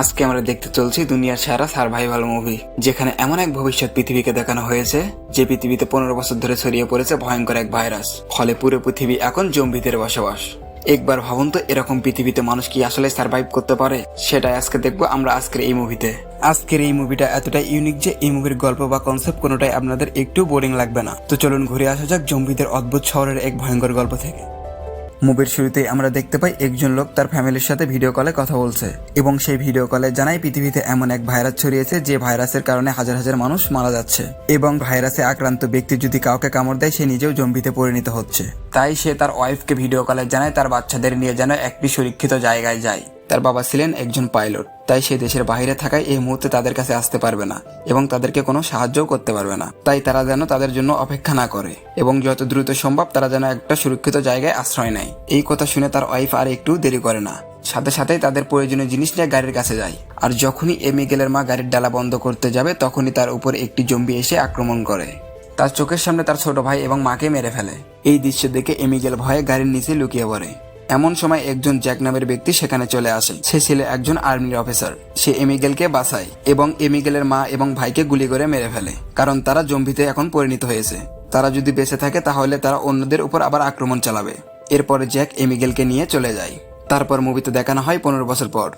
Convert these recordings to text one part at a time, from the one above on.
আজকে আমরা দেখতে চলছি দুনিয়ার সেরা সার্ভাইভাল মুভি, যেখানে এমন এক ভবিষ্যৎ পৃথিবীকে দেখানো হয়েছে, যে পৃথিবীতে পনেরো বছর ধরে ছড়িয়ে পড়েছে ভয়ঙ্কর এক ভাইরাস, ফলে পুরো পৃথিবী এখন জম্বিদের বসবাস। একবার ভাবুন তো, এরকম পৃথিবীতে মানুষ কি আসলে সার্ভাইভ করতে পারে? সেটাই আজকে দেখব আমরা আজকের এই মুভিতে। আজকের এই মুভিটা এতটাই ইউনিক যে এই মুভির গল্প বা কনসেপ্ট কোনোটাই আপনাদের একটু বোরিং লাগবে না। তো চলুন ঘুরে আসা যাক জম্বিদের অদ্ভুত শহরের এক ভয়ঙ্কর গল্প থেকে। মুভির শুরুতেই আমরা দেখতে পাই একজন লোক তার ফ্যামিলির সাথে ভিডিও কলে কথা বলছে এবং সেই ভিডিও কলে জানাই পৃথিবীতে এমন এক ভাইরাস ছড়িয়েছে যে ভাইরাসের কারণে হাজার হাজার মানুষ মারা যাচ্ছে এবং ভাইরাসে আক্রান্ত ব্যক্তি যদি কাউকে কামড় দেয়, সে নিজেও জম্বিতে পরিণত হচ্ছে। তাই সে তার ওয়াইফকে ভিডিও কলে জানায় তার বাচ্চাদের নিয়ে যেন একটি সুরক্ষিত জায়গায় যায়। তার বাবা ছিলেন একজন পাইলট, তাই সে দেশের বাইরে থাকায় এই মুহূর্তে তাদের কাছে আসতে পারবে না এবং তাদেরকে কোনো সাহায্যও করতে পারবে না। তাই তারা যেন তাদের জন্য অপেক্ষা না করে এবং যত দ্রুত সম্ভব তারা যেন একটা সুরক্ষিত জায়গায় আশ্রয় নেয়। এই কথা শুনে তার ওয়াইফ আর একটু দেরি করে না। সাথে সাথেই তাদের প্রয়োজনীয় জিনিস নিয়ে গাড়ির কাছে যায়। আর যখনই এমিগেলের মা গাড়ির ডালা বন্ধ করতে যাবে, তখনই তার উপর একটি জম্বি এসে আক্রমণ করে। তার চোখের সামনে তার ছোট ভাই এবং মাকে মেরে ফেলে। এই দৃশ্য দেখে এমিগেল ভয়ে গাড়ির নিচে লুকিয়ে পড়ে। এমন সময় একজন জ্যাক নামের ব্যক্তি সেখানে চলে আসে সে ছিল একজন আর্মির অফিসার। সে এমিগেলকে বাঁচায় এবং এমিগেলের মা এবং ভাইকে গুলি করে মেরে ফেলে, কারণ তারা জম্বিতে এখন পরিণত হয়েছে। তারা যদি বেঁচে থাকে তাহলে তারা অন্যদের উপর আবার আক্রমণ চালাবে। এরপরে জ্যাক এমিগেলকে নিয়ে চলে যায়। তারপর মুভিতে দেখানো হয় পনেরো বছর পর।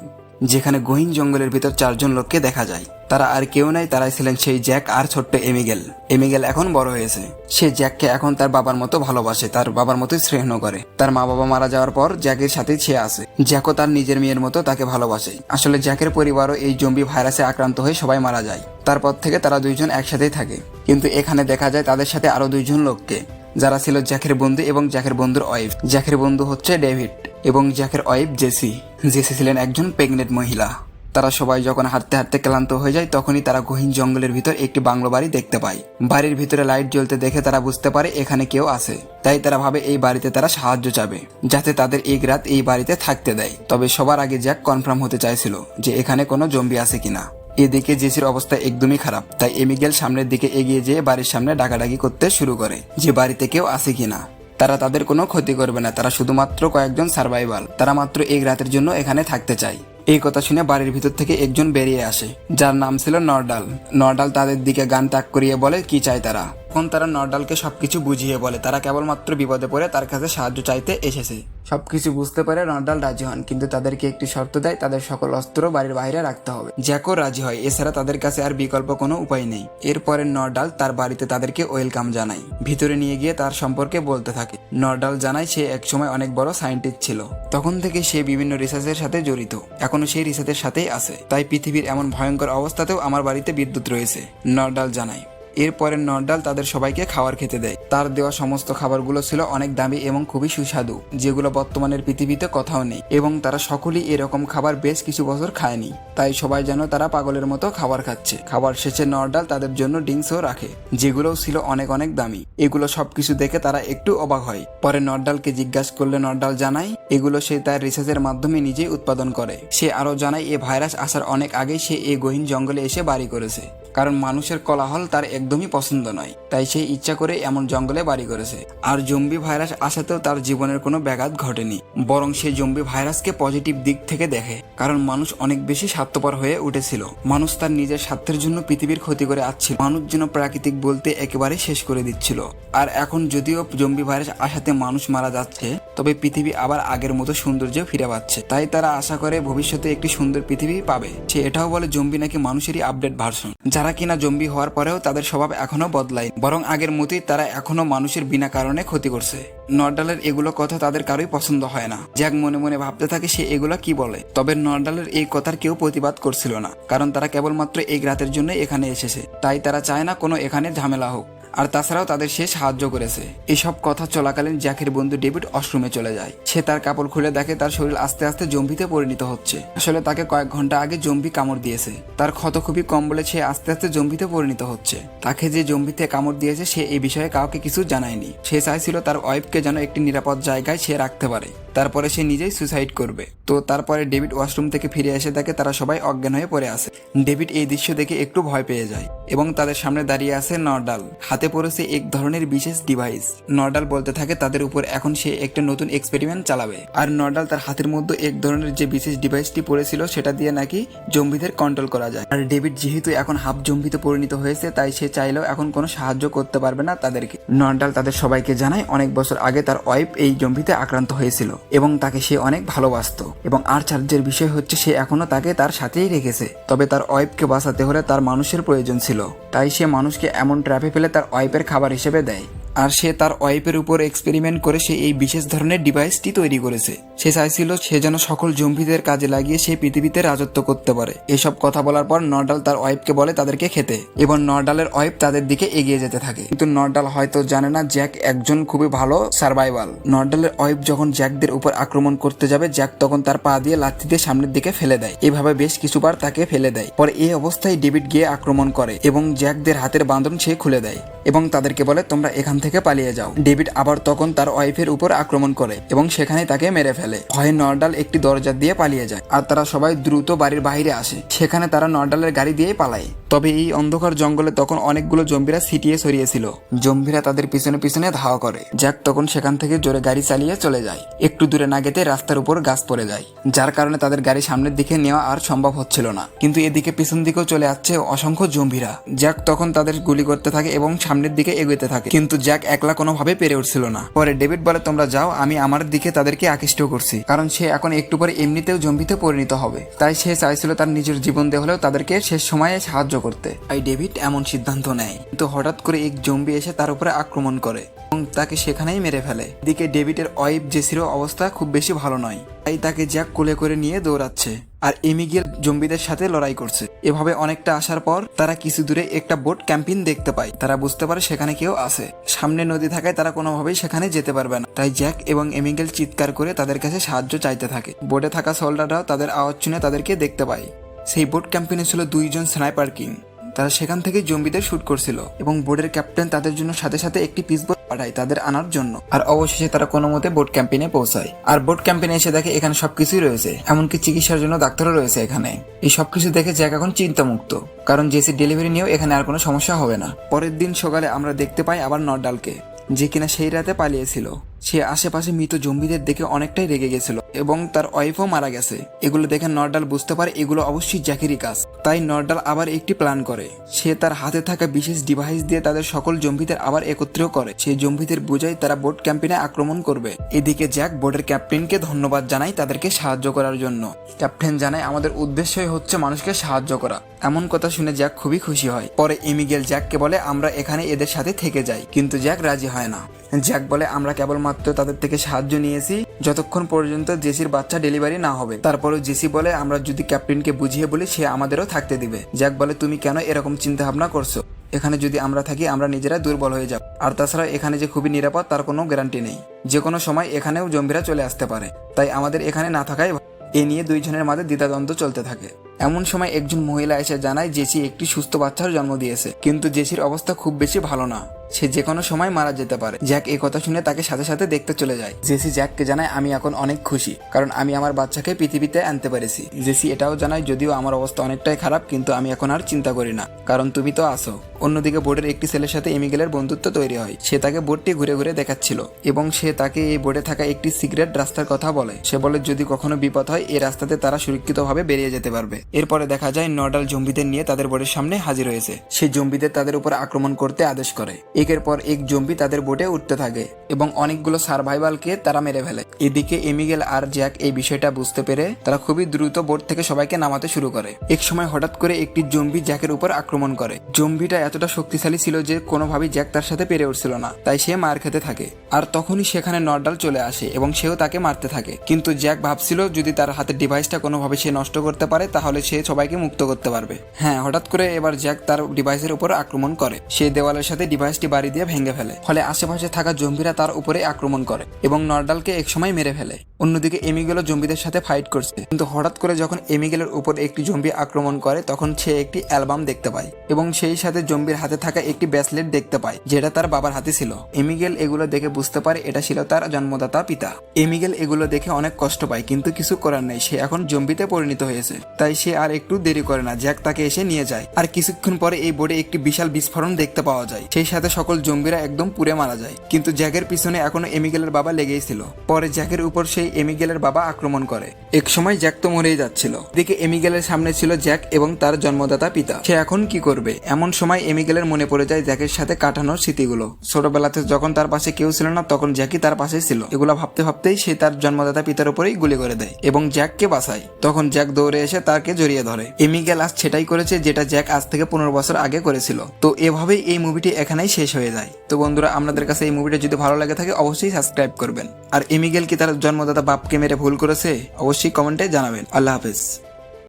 যেখানে গহীন জঙ্গলের ভিতর চারজন লোককে দেখা যায়। তারা আর কেউ নাই, তারাই ছিলেন সেই জ্যাক আর ছোট্ট এমিগেল। এমিগেল এখন বড় হয়েছে। সে জ্যাককে এখন তার বাবার মতো ভালোবাসে, তার বাবার মতোই স্নেহ করে। তার মা বাবা মারা যাওয়ার পর জ্যাকের সাথে সে আছে। জ্যাকও তার নিজের মেয়ের মতো তাকে ভালোবাসে। আসলে জ্যাকের পরিবারও এই জম্বি ভাইরাসে আক্রান্ত হয়ে সবাই মারা যায়। তারপর থেকে তারা দুইজন একসাথেই থাকে। কিন্তু এখানে দেখা যায় তাদের সাথে আরও দুইজন লোককে, যারা ছিল জ্যাকের বন্ধু এবং জ্যাকের বন্ধুর ওয়াইফ। জ্যাকের বন্ধু হচ্ছে ডেভিড। এবং জ্যাকের ওয়াইফ জেসি। জেসি ছিলেন একজন প্রেগনেন্ট মহিলা। তারা সবাই যখন হাঁটতে হাঁটতে ক্লান্ত হয়ে যায়, তখনই তারা গহীন জঙ্গলের ভিতর একটি বাংলো বাড়ি দেখতে পায়। বাড়ির ভিতরে লাইট জ্বলতে দেখে তারা বুঝতে পারে এখানে কেউ আছে। তাই তারা ভাবে এই বাড়িতে তারা সাহায্য চাবে, যাতে তাদের এক রাত এই বাড়িতে থাকতে দেয়। তবে সবার আগে জ্যাক কনফার্ম হতে চাইছিল যে এখানে কোনো জম্বি আছে কিনা। এদিকে জেসির অবস্থা একদমই খারাপ, তাই এমিগেল সামনের দিকে এগিয়ে যেয়ে বাড়ির সামনে ডাকাডাকি করতে শুরু করে যে বাড়িতে কেউ আছে কিনা। তারা তাদের কোনো ক্ষতি করবে না। তারা শুধুমাত্র কয়েকজন সার্ভাইভাল তারা মাত্র এই রাতের জন্য এখানে থাকতে চায়। এই কথা শুনে বাড়ির ভিতর থেকে একজন বেরিয়ে আসে, যার নাম ছিল নর্ডাল। নর্ডাল তাদের দিকে গান ত্যাগ করিয়ে বলে, কি চায় তারা? তখন তারা নর্ডালকে সবকিছু বুঝিয়ে বলে, তারা কেবলমাত্র বিপদে পড়ে, তার কাছে সাহায্য চাইতে এসেছে। সবকিছু বুঝতে পারে নর্ডাল রাজি হন, কিন্তু তাদেরকে একটি শর্ত দেয়, তাদের সকল অস্ত্র বাড়ির বাইরে রাখতে হবে। জ্যাকও রাজি হয়, এছাড়া তাদের কাছে আর বিকল্প কোনো উপায় নেই। এরপরে নর্ডাল তার বাড়িতে তাদেরকে ওয়েলকাম জানায়, ভিতরে নিয়ে গিয়ে তার সম্পর্কে বলতে থাকে। নর্ডাল জানায়, সে একসময় অনেক বড় সায়েন্টিস্ট ছিল। তখন থেকে সে বিভিন্ন রিসার্চের সাথে জড়িত। এখনও সেই রিসাদের সাথেই আছে। তাই পৃথিবীর এমন ভয়ঙ্কর অবস্থাতেও আমার বাড়িতে বিদ্যুৎ রয়েছে, নর্ডাল জানায়। এরপরে নর্ডাল তাদের সবাইকে খাবার খেতে দেয়। তার দেওয়া সমস্ত খাবারগুলো ছিল অনেক দামি এবং খুবই সুস্বাদু, যেগুলো বর্তমানের পৃথিবীতে কোথাও নেই এবং তারা সকলেই এরকম খাবার বেশ কিছু বছর খায়নি। তাই সবাই যেন তারা পাগলের মতো খাবার খাচ্ছে। খাবার শেষে নর্ডাল তাদের জন্য ড্রিঙ্কসও রাখে, যেগুলোও ছিল অনেক অনেক দামি। এগুলো সবকিছু দেখে তারা একটু অবাক হয়। পরে নর্ডালকে জিজ্ঞাসা করলে নর্ডাল জানায়, এগুলো সে তার রিসার্চের মাধ্যমে নিজেই উৎপাদন করে। সে আরও জানায়, এ ভাইরাস আসার অনেক আগেই সে এই গহীন জঙ্গলে এসে বাড়ি করেছে। কারণ মানুষের কোলাহল তার একদমই পছন্দ নয়। তাই সে ইচ্ছা করে এমন জঙ্গলে বাড়ি করেছে। আর জম্বি ভাইরাস আসাতেও তার জীবনের কোনো ব্যাঘাত ঘটেনি। বরং সে জম্বি ভাইরাসকে পজিটিভ দিক থেকে দেখে। কারণ মানুষ অনেক বেশি স্বার্থপর হয়ে উঠেছিল। মানুষ তার নিজের স্বার্থের জন্য পৃথিবীর ক্ষতি করে আসছিল মানুষ যেন প্রাকৃতিক বলতে একেবারে শেষ করে দিচ্ছিল। আর এখন যদিও জম্বি ভাইরাস আসাতে মানুষ মারা যাচ্ছে, তবে পৃথিবী আবার আগের মতো সৌন্দর্য ফিরে পাচ্ছে। তাই তারা আশা করে ভবিষ্যতে একটি সুন্দর পৃথিবী পাবে। সে এটাও বলে জম্বি নাকি মানুষেরই আপডেট ভার্সন। যারা কিনা জম্বি হওয়ার পরেও তাদের স্বভাব এখনও বদলায় বরং আগের মতোই তারা এখনও মানুষের বিনা কারণে ক্ষতি করছে। নর্ডালের এগুলো কথা তাদের কারোই পছন্দ হয় না। জ্যাক মনে মনে ভাবতে থাকে সে এগুলো কি বলে। তবে নর্ডালের এই কথার কেউ প্রতিবাদ করছিল না, কারণ তারা কেবলমাত্র এই রাতের জন্য এখানে এসেছে। তাই তারা চায় না কোনো এখানে ঝামেলা হোক। আর তাছাড়াও তাদের সে সাহায্য করেছে। এসব কথা চলাকালীন জ্যাকের বন্ধু ডেভিড অশ্রমে চলে যায়। সে তার কাপড় খুলে দেখে তার শরীর আস্তে আস্তে জম্বিতে পরিণত হচ্ছে। আসলে তাকে কয়েক ঘণ্টা আগে জম্বি কামড় দিয়েছে। তার ক্ষত খুবই কম বলে সে আস্তে আস্তে জম্বিতে পরিণত হচ্ছে। তাকে যে জম্বিতে কামড় দিয়েছে সে এই বিষয়ে কাউকে কিছু জানায়নি। সে চাইছিল তার ওয়াইফকে যেন একটি নিরাপদ জায়গায় সে রাখতে পারে। তারপরে সে নিজেই সুসাইড করবে। তো তারপরে ডেভিড ওয়াশরুম থেকে ফিরে এসে তাকে তারা সবাই অজ্ঞান হয়ে পড়ে আছে। ডেভিড এই দৃশ্য দেখে একটু ভয় পেয়ে যায় এবং তাদের সামনে দাঁড়িয়ে আছে নর্ডাল। হাতে পড়েছে এক ধরনের বিশেষ ডিভাইস নর্ডাল বলতে থাকে তাদের উপর এখন সে একটা নতুন এক্সপেরিমেন্ট চালাবে। আর নর্ডাল তার হাতের মধ্যে এক ধরনের যে বিশেষ ডিভাইসটি পড়েছিল সেটা দিয়ে নাকি জম্বিদের কন্ট্রোল করা যায়। আর ডেভিড যেহেতু এখন হাফ জম্বিতে পরিণত হয়েছে, তাই সে চাইলেও এখন কোনো সাহায্য করতে পারবে না তাদেরকে। নর্ডাল তাদের সবাইকে জানায় অনেক বছর আগে তার ওয়াইফ এই জম্বিতে আক্রান্ত হয়েছিল। এবং তাকে সে অনেক ভালোবাসত। এবং আর বিষয় হচ্ছে সে এখনও তাকে তার সাথেই রেখেছে। তবে তার ওয়াইফকে বাঁচাতে হলে তার মানুষের প্রয়োজন ছিল। তাই সে মানুষকে এমন ট্র্যাপে ফেলে তার ওয়াইফের খাবার হিসেবে দেয়। আর সে তার ওয়াইফের উপর এক্সপেরিমেন্ট করে সে এই বিশেষ ধরনের ডিভাইসটি তৈরি করেছে। সে চাইছিল সে যেন সকল জম্বিদের কাজে লাগিয়ে সে পৃথিবীতে রাজত্ব করতে পারে। এসব কথা বলার পর নর্ডাল তার ওয়াইফকে বলে তাদেরকে খেতে। এবং নর্ডালের ওয়াইফ তাদের দিকে এগিয়ে যেতে থাকে। কিন্তু নর্ডাল হয়তো জানে না জ্যাক একজন খুবই ভালো সার্ভাইভাল নর্ডালের ওয়াইফ যখন জ্যাকদের উপর আক্রমণ করতে যাবে, জ্যাক তখন তার পা দিয়ে লাথি দিয়ে সামনের দিকে ফেলে দেয়। এভাবে বেশ কিছুবার তাকে ফেলে দেয়। পরে এই অবস্থায় ডেভিড গিয়ে আক্রমণ করে এবং জ্যাকদের হাতের বাঁধন সে খুলে দেয়। এবং তাদেরকে বলে, তোমরা এখান থেকে পালিয়ে যাও। ডেভিড আবার তখন তার ওয়াইফের উপর আক্রমণ করে এবং সেখানে তাকে মেরে ফেলে। ভয়ে নর্ডাল একটি দরজা দিয়ে পালিয়ে যায় আর তারা সবাই দ্রুত বাড়ির বাইরে আসে। সেখানে তারা নর্ডালের গাড়ি দিয়েই পালায়। তবে এই অন্ধকার জঙ্গলে তখন অনেকগুলো জম্বিরা ছিটিয়ে সরিয়েছিল জম্বিরা তাদের পিছনে পিছনে ধাওয়া করে। জ্যাক তখন সেখান থেকে জোরে গাড়ি চালিয়ে চলে যায়। একটু দূরে না গেতে রাস্তার উপর গাছ পড়ে যায়। যার কারণে তাদের গাড়ি সামনের দিকে নেওয়া আর সম্ভব হচ্ছিল না। কিন্তু এদিকে পিছন দিকেও চলে আসছে অসংখ্য জম্বিরা। জ্যাক তখন তাদের গুলি করতে থাকে এবং সামনের দিকে এগোতে থাকে। কিন্তু জ্যাক একলা কোনোভাবে পেরে উঠছিল না। পরে ডেভিড বলে, তোমরা যাও, আমি আমার দিকে তাদেরকে আকৃষ্ট করছি, কারণ সে এখন একটু পরে এমনিতেও জম্বিতে পরিণত হবে। তাই সে চাইছিল তার নিজের জীবন দিয়ে হলেও তাদেরকে শেষ সময়ে সাহায্য করতে। তাই ডেভিড এমন সিদ্ধান্ত নেয়। কিন্তু হঠাৎ করে এক জম্বি এসে তার উপরে আক্রমণ করে এবং তাকে সেখানেই মেরে ফেলে। এদিকে ডেভিডের ওয়াইফ জেসিরও অবস্থা খুব বেশি ভালো নয়, তাই তাকে জ্যাক কোলে করে নিয়ে দৌড়াচ্ছে। আর এমিগেল জম্বিদের সাথে লড়াই করছে। এভাবে অনেকটা আসার পর তারা কিছু দূরে একটা বোট ক্যাম্পিং দেখতে পায়। তারা বুঝতে পারে সেখানে কেউ আছে। সামনে নদী থাকায় তারা কোনোভাবেই সেখানে যেতে পারবে না। তাই জ্যাক এবং এমিগেল চিৎকার করে তাদের কাছে সাহায্য চাইতে থাকে। বোটে থাকা সোল্ডাররাও তাদের আওয়াজ শুনে তাদেরকে দেখতে পায়। সেই বোট ক্যাম্পেইনে ছিল দুইজন স্নাইপার কিং। তারা সেখান থেকে জম্বিদের শুট করছিল এবং বোর্ডের ক্যাপ্টেন তাদের জন্য সাথে সাথে একটি পিস বোট পাঠায় তাদের আনার জন্য। আর অবশেষে তারা কোনো মতে বোট ক্যাম্পেইনে পৌঁছায়। আর বোট ক্যাম্পেইনে এসে দেখে এখানে সবকিছুই রয়েছে। এমনকি চিকিৎসার জন্য ডাক্তারও রয়েছে এখানে। এই সবকিছু দেখে জ্যাক এখন চিন্তামুক্ত। কারণ জেসি ডেলিভারি নিয়েও এখানে আর কোনো সমস্যা হবে না। পরের দিন সকালে আমরা দেখতে পাই আবার নর্ডালকে যে কিনা সেই রাতে পালিয়েছিল। সে আশেপাশে মৃত জম্বিদের দেখে অনেকটাই রেগে গেছিল। এবং তার ওয়াইফও মারা গেছে। এগুলো দেখে নর্ডাল বুঝতে পারে এগুলো অবশ্যই জ্যাকেরই কাজ। তাই নর্ডাল আবার একটি প্ল্যান করে। সে তার হাতে থাকা বিশেষ ডিভাইস দিয়ে তাদের সকল জম্বিদের আবার একত্রিত করে। সেই জম্বিদের বোঝায় তারা বোট ক্যাম্পেইনে আক্রমণ করবে। এদিকে জ্যাক বোর্ডের ক্যাপ্টেনকে ধন্যবাদ জানায় তাদেরকে সাহায্য করার জন্য। ক্যাপ্টেন জানায়, আমাদের উদ্দেশ্যই হচ্ছে মানুষকে সাহায্য করা। এমন কথা শুনে জ্যাক খুবই খুশি হয়। পরে এমিগেল জ্যাককে বলে, আমরা এখানে এদের সাথে থেকে যাই। কিন্তু জ্যাক রাজি হয় না। জ্যাক বলে, আমরা কেবলমাত্র তাদের থেকে সাহায্য নিয়েছি। যতক্ষণ পর্যন্ত জেসির বাচ্চা ডেলিভারি না হবে। তারপরে জেসি বলে, আমরা যদি ক্যাপ্টেনকে বুঝিয়ে বলি, সে আমাদেরও থাকতে দিবে। জ্যাক বলে, তুমি কেন এরকম চিন্তা ভাবনা করছ? এখানে যদি আমরা থাকি, আমরা নিজেরা দুর্বল হয়ে যাব। আর তাছাড়া এখানে যে খুবই নিরাপদ, তার কোনো গ্যারান্টি নেই। যে কোনো সময় এখানেও জম্বিরা চলে আসতে পারে। তাই আমাদের এখানে না থাকাই এ নিয়ে দুইজনের মাঝে দ্বিধাদ্বন্দ্ব চলতে থাকে। এমন সময় একজন মহিলা এসে জানায়, জেসি একটি সুস্থ বাচ্চার জন্ম দিয়েছে। কিন্তু জেসির অবস্থা খুব বেশি ভালো না। সে যে কোনো সময় মারা যেতে পারে জ্যাক এই কথা শুনে তাকে সাথে সাথে দেখতে চলে যায়। জেসি জ্যাককে জানায়, আমি এখন অনেক খুশি, কারণ আমি আমার বাচ্চাকে পৃথিবীতে আনতে পেরেছি জেসি এটাও জানায়, যদিও আমার অবস্থা অনেকটাই খারাপ, কিন্তু আমি এখন আর চিন্তা করি না, কারণ তুমি তো আসো অন্যদিকে বোর্ডের একটি ছেলের সাথে এমিগেলের বন্ধুত্ব তৈরি হয়। সে তাকে বোর্ডটি ঘুরে ঘুরে দেখাচ্ছিল এবং সে তাকে এই বোর্ডে থাকা একটি সিক্রেট রাস্তার কথা বলে। সে বলে, যদি কখনো বিপদ হয় এই রাস্তাতে তারা সুরক্ষিতভাবে বেরিয়ে যেতে পারবে। এরপরে দেখা যায় নডাল জম্বিদের নিয়ে তাদের বোর্ডের সামনে হাজির হয়েছে। সে জম্বিদের তাদের উপর আক্রমণ করতে আদেশ করে। একের পর এক জম্বি তাদের বোটে উঠতে থাকে এবং অনেকগুলো সার্ভাইভালকে তারা মেরে ফেলে। এদিকে এমিগেল আর জ্যাক এই বিষয়টা বুঝতে পেরে তারা খুবই দ্রুত বোট থেকে সবাইকে নামাতে শুরু করে। এক সময় হঠাৎ করে একটি জম্বি জ্যাকের উপর আক্রমণ করে। জম্বিটা এতটা শক্তিশালী ছিল যে কোনোভাবেই জ্যাক তার সাথে পেরে উঠছিল না, তাই সে মার খেতে থাকে। আর তখনই সেখানে নর্ডাল চলে আসে এবং সেও তাকে মারতে থাকে। কিন্তু জ্যাক ভাবছিল যদি তার হাতের ডিভাইসটা কোনোভাবে সে নষ্ট করতে পারে, তাহলে তাহলে সে সবাইকে মুক্ত করতে পারবে। হ্যাঁ হঠাৎ করে এবার জ্যাক তার ডিভাইসের উপর আক্রমণ করে। সে দেওয়ালের সাথে ডিভাইসটি বাড়ি দিয়ে ভেঙে ফেলে। ফলে আশেপাশে থাকা জম্বিরা তার উপরে আক্রমণ করে এবং নর্ডালকে একসময় মেরে ফেলে। অন্যদিকে এমিগেলও জম্বিদের সাথে ফাইট করছে। কিন্তু হঠাৎ করে যখন এমিগেলের উপর একটি জম্বি আক্রমণ করে, তখন সে একটি অ্যালবাম দেখতে পায় এবং সেই সাথে জম্বির হাতে থাকা একটি ব্যাসলেট দেখতে পায়, যেটা তার বাবার হাতে ছিল। এমিগেল এগুলো দেখে বুঝতে পারে এটা ছিল তার জন্মদাতা পিতা। এমিগেল এগুলো দেখে অনেক কষ্ট পায়, কিন্তু কিছু করার নেই। সে এখন জম্বিতে পরিণত হয়েছে। তাই সে আর একটু দেরি করে না, জ্যাক তাকে এসে নিয়ে যায়। আর কিছুক্ষণ পরে এই বোর্ডে একটি বিশাল বিস্ফোরণ দেখতে পাওয়া যায়। সেই সাথে সকল জম্বিরা একদম পুড়ে মারা যায়। কিন্তু জ্যাকের পিছনে এখনও এমিগেলের বাবা লেগেই ছিল। পরে জ্যাকের উপর সেই এমিগেলের বাবা আক্রমণ করে। এক সময় জ্যাক তো মরেই যাচ্ছিল। দিকে এমিগেলের সামনে ছিল জ্যাক এবং তার জন্মদাতা পিতা। সে এখন কি করবে? এমন সময় এমিগেলের মনে পড়ে যায় জ্যাকের সাথে কাটানোর স্মৃতিগুলো। ছোটবেলাতে যখন তার পাশে কেউ ছিল না, তখন জ্যাকই তার পাশে ছিল। এগুলো ভাবতে ভাবতেই সে তার জন্মদাতা পিতার উপরেই গুলি করে দেয় এবং জ্যাককে বাঁচায়। তখন জ্যাক দৌড়ে এসে তাকে জড়িয়ে ধরে। এমি গ্যালাস সেটাই করেছে যেটা জ্যাক আজ থেকে পনেরো বছর আগে করেছিল। তো এভাবেই এই মুভিটি এখানেই শেষ হয়ে যায়। তো বন্ধুরা, আপনাদের কাছে এই মুভিটা যদি ভালো লাগে থাকে, অবশ্যই সাবস্ক্রাইব করবেন। আর এমিগেল কি তার জন্মদাতা বাপকে মেরে ভুল করেছে? অবশ্যই কমেন্টে জানাবেন। আল্লাহ হাফেজ।